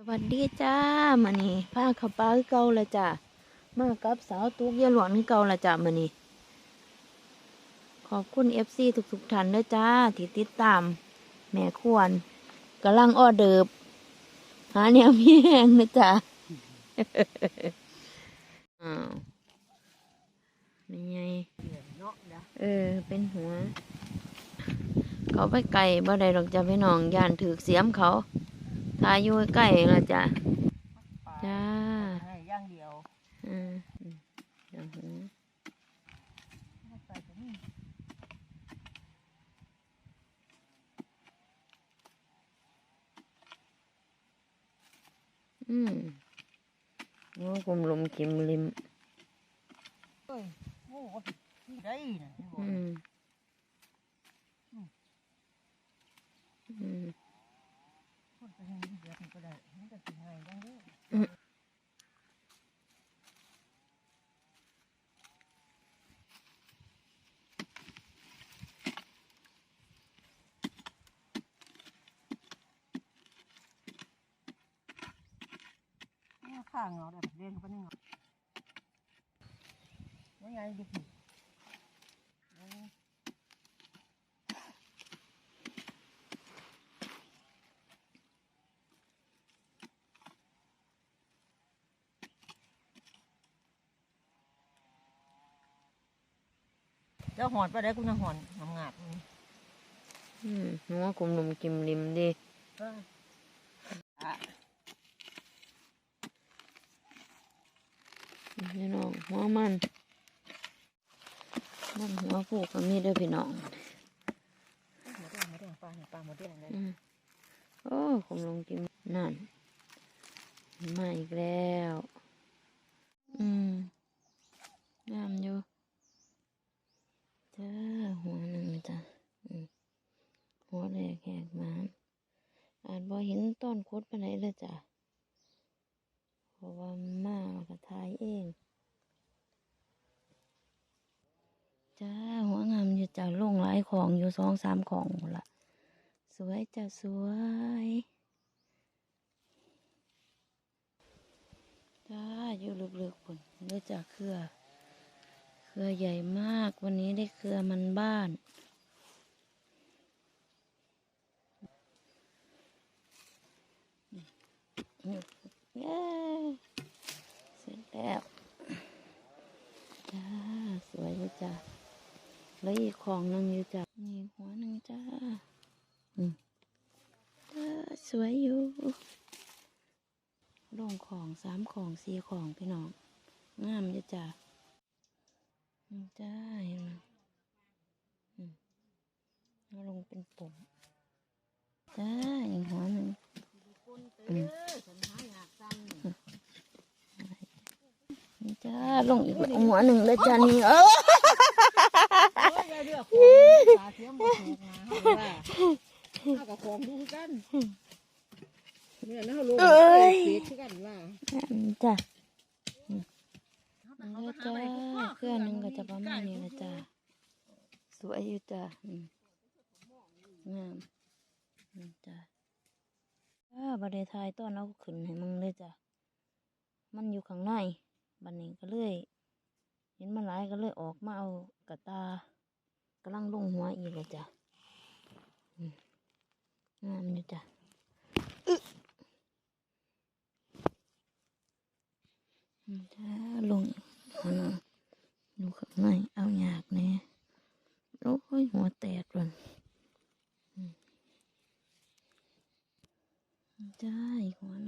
สวัสดีจ้ามานี่ผ้าขาวปลาเก่าละจ้ามากับสาวตุ๊กยาหลวงเก่าละจ้ามานี่ขอบคุณเอฟซีทุกๆท่านด้วยจ้าที่ติดตาม แม่ควรกำลังออเดิบหาแนวมีแห้งนะจ้าอ้าวนี่ไงเออ เป็นหัว เขาไปไก่บ่ได้ดอกจ้าพี่น้องย่านถือเสียมเขาายอยู่ใกล้ๆละจ้าปลาจ้าให้อย่างเดียวอืมอืมเดี๋ยวหือไปตรงนี้อืมโอ้กลมลมกิมลิมเอ้ยโอ้โหที่ได้นะที่บอกอืมอืม ข้างเงาได้เรียนเข้าไปในเงาว่าไงดิ เจ้าหอนไปได้กูจะหอนงามงาบนี่อืมหัวกลมลมกิมลิมดิเอออะพี่น้องหัวมันมันหัวผูกก็มีเด้วยพี่น้องหมดแดงหมดแดงปลาเนี่ยปลาหมดแดงเลยอืมโอ้กลมลมกิมนั่นมาอีกแล้ว อืมงามอยู่จ้าหัวหนึ่งจ้ะอืมหัวแรกแหกมาอา จบ่เห็นต้นคดไปไหนเลยจ้ะเพราะว่ามาแล้วก็ทายเอง จ้า หัวงามอยู่จ้าลงหลายของอยู่สองสามของละสวยจ้าสวยจ้าอยู่ลึกๆคนเนื่อจากเครือ เครือใหญ่มากวันนี้ได้เครือมันบ้าน เย้เสร็จแล้วจ้าสวยอยู่จ้าแล้วอีกของหนึงอยู่จ้านี่หัวหนึ่งจ้าอืมจ้าสวยอยู่ลงของสามของสี่ของพี่น้องงามอยู่จ้าจ้าเห็นไหมอืมลงเป็นปุ่มจ้าอีกหัวหนึ่ง จ้าลงอีกหัวหนึ่งเลยจ้านี่เออเรื่องของตาเสียมบ่ถูกนะเฮาว่าเอากับของดูกันเนี่ยนะเฮาลงเอ้ยเสียคือกันว่านี่จ้านี่เลยจ้าเครื่องหนึงก็จะประมาณนี้เลยจ้าสวยอยู่จ้าอืมงามนี่จ้าจ้า บริทายต้นเอาขึ้นให้มึงเลยจ้ามันอยู่ข้างในบันนี้ก็เลยเห็นมันหลายก็เลยออกมาเอากระตากำลังลงหัวอีกเลยจ้ะอืมงามอยู่จ้ะอึมจ้าลงหัวอยู่ข้างในเอาอยากแน่โอ้ยหัวแตกเลย อืมจ้าอีกหัวหนึ่ง